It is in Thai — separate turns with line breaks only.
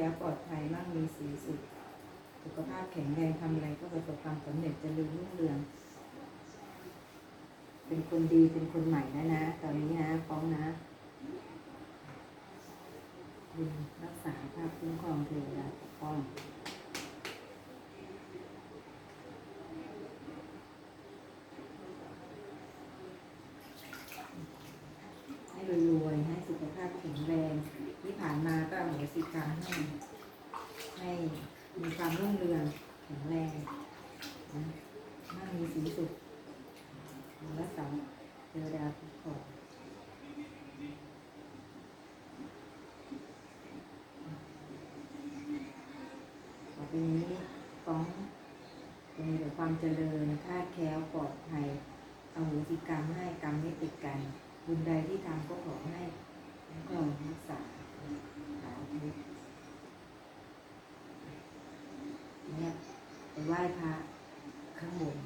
ล้วปลอดภัยมั่งมีสีสุข สุขภาพแข็งแรงทำอะไรก็ประสบความสำเร็จเจริญรุ่งเรือง เป็นคนดีเป็นคนใหม่นะนะ ตอนนี้นะฟ้องนะบุญรักษาภาพคุ้มครองเทวดาปกป้องให้รวยๆให้สุขภาพแข็งแรง ที่ผ่านมาก็อโห สิกรรมให้ให้มีความรุ่งเรืองแข็งแรงนะมั่งมีสีสุขและสาวเทวดาคุ้มครองต่อไปนี้ฟ้องจะมีแต่ความเจริญค่าดแคล้วปลอดภัยอโหสิกรรมให้กรรมไม่ติดกัน บุญใดที่ทำก็ขอให้ ไหว้พระข้างบน